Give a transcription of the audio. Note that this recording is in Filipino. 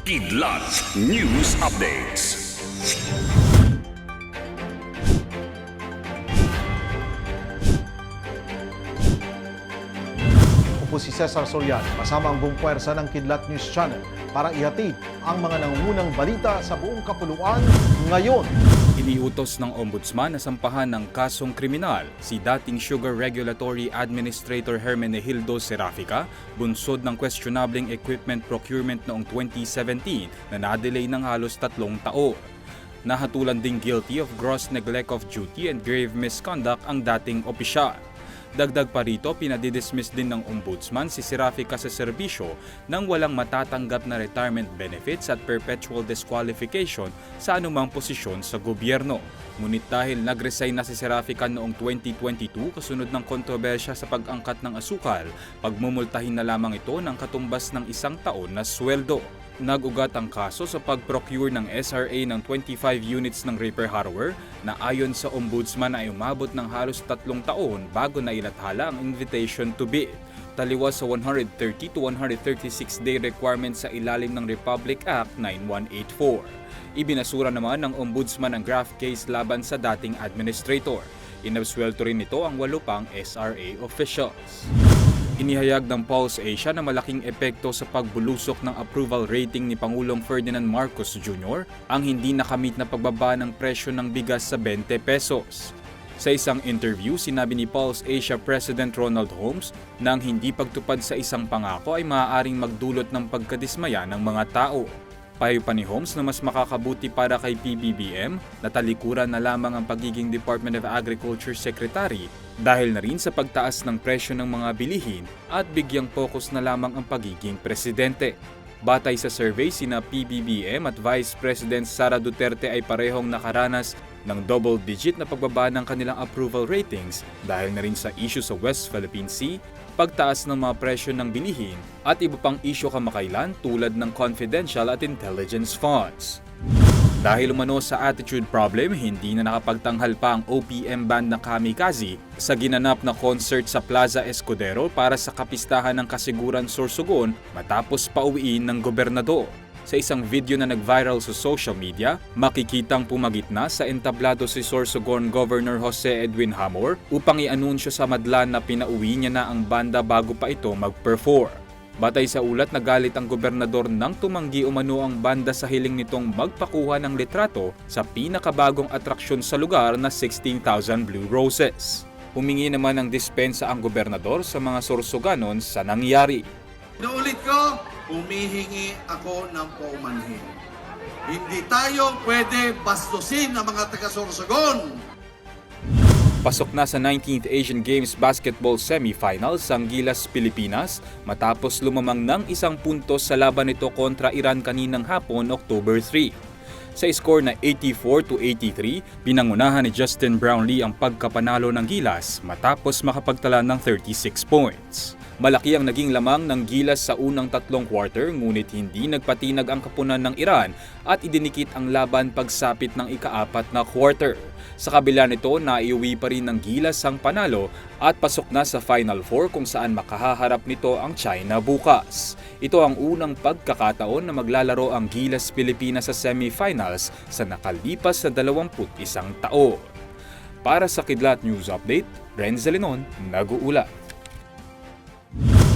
Kidlat News Updates. Ako po si Cesar Soriano kasama ang buong puwersa ng Kidlat News Channel para ihatid ang mga nangungunang balita sa buong kapuluan ngayon. Iniutos ng ombudsman na sampahan ng kasong kriminal si dating Sugar Regulatory Administrator Hermenegildo Serafica, bunsod ng questionabling equipment procurement noong 2017 na nadelay ng halos tatlong taon. Nahatulan ding guilty of gross neglect of duty and grave misconduct ang dating opisyal. Dagdag pa rito, pinadidismiss din ng ombudsman si Serafica sa serbisyo nang walang matatanggap na retirement benefits at perpetual disqualification sa anumang posisyon sa gobyerno. Ngunit dahil nag-resign na si Serafica noong 2022 kasunod ng kontrobersya sa pag-angkat ng asukal, pagmumultahin na lamang ito ng katumbas ng isang taon na sweldo. Nag-ugat ang kaso sa pag-procure ng SRA ng 25 units ng repair hardware na ayon sa ombudsman ay umabot ng halos tatlong taon bago na ilathala ang invitation to bid. Taliwas sa 130 to 136 day requirement sa ilalim ng Republic Act 9184. Ibinasura naman ng ombudsman ang graft case laban sa dating administrator. Inabswelto rin nito ang walo SRA officials. Inihayag ng Pulse Asia na malaking epekto sa pagbulusok ng approval rating ni Pangulong Ferdinand Marcos Jr. ang hindi nakamit na pagbaba ng presyo ng bigas sa 20 pesos. Sa isang interview, sinabi ni Pulse Asia President Ronald Holmes na ang hindi pagtupad sa isang pangako ay maaaring magdulot ng pagkadismaya ng mga tao. Payo pa ni Holmes na mas makakabuti para kay PBBM na talikuran na lamang ang pagiging Department of Agriculture Secretary dahil na rin sa pagtaas ng presyo ng mga bilihin at bigyang focus na lamang ang pagiging presidente. Batay sa survey, sina PBBM at Vice President Sara Duterte ay parehong nakaranas ng double-digit na pagbaba ng kanilang approval ratings dahil na rin sa issue sa West Philippine Sea, pagtaas ng mga presyo ng bilihin at iba pang isyo kamakailan tulad ng confidential at intelligence funds. Dahil umano sa attitude problem, hindi na nakapagtanghal pa ang OPM band na Kamikaze sa ginanap na concert sa Plaza Escudero para sa kapistahan ng kasiguran Sorsogon matapos pauwiin ng gobernador. Sa isang video na nag-viral sa social media, makikitang pumagitna sa entablado si Sorsogon Governor Jose Edwin Hamor upang i-anunsyo sa madlan na pinauwi niya na ang banda bago pa ito mag-perform. Batay sa ulat, nagalit ang gobernador nang tumanggi umano ang banda sa hiling nitong magpakuha ng litrato sa pinakabagong atraksyon sa lugar na 16,000 Blue Roses. Humingi naman ng dispensa ang gobernador sa mga sorsoganon sa nangyari. Naulit ko, humihingi ako ng paumanhin. Hindi tayo pwede bastusin ang mga taga-Sorsogon. Pasok na sa 19th Asian Games Basketball Semifinals ang Gilas, Pilipinas matapos lumamang ng isang puntos sa laban nito kontra Iran kaninang hapon, October 3. Sa score na 84 to 83, pinangunahan ni Justin Brownlee ang pagkapanalo ng Gilas matapos makapagtala ng 36 points. Malaki ang naging lamang ng Gilas sa unang tatlong quarter ngunit hindi nagpatinag ang kapunan ng Iran at idinikit ang laban pagsapit ng ikaapat na quarter. Sa kabila nito, naiuwi pa rin ng Gilas ang panalo at pasok na sa Final Four kung saan makahaharap nito ang China bukas. Ito ang unang pagkakataon na maglalaro ang Gilas Pilipinas sa semifinals sa nakalipas na 21 taon. Para sa Kidlat News Update, Renz Zalinon, nag-uula.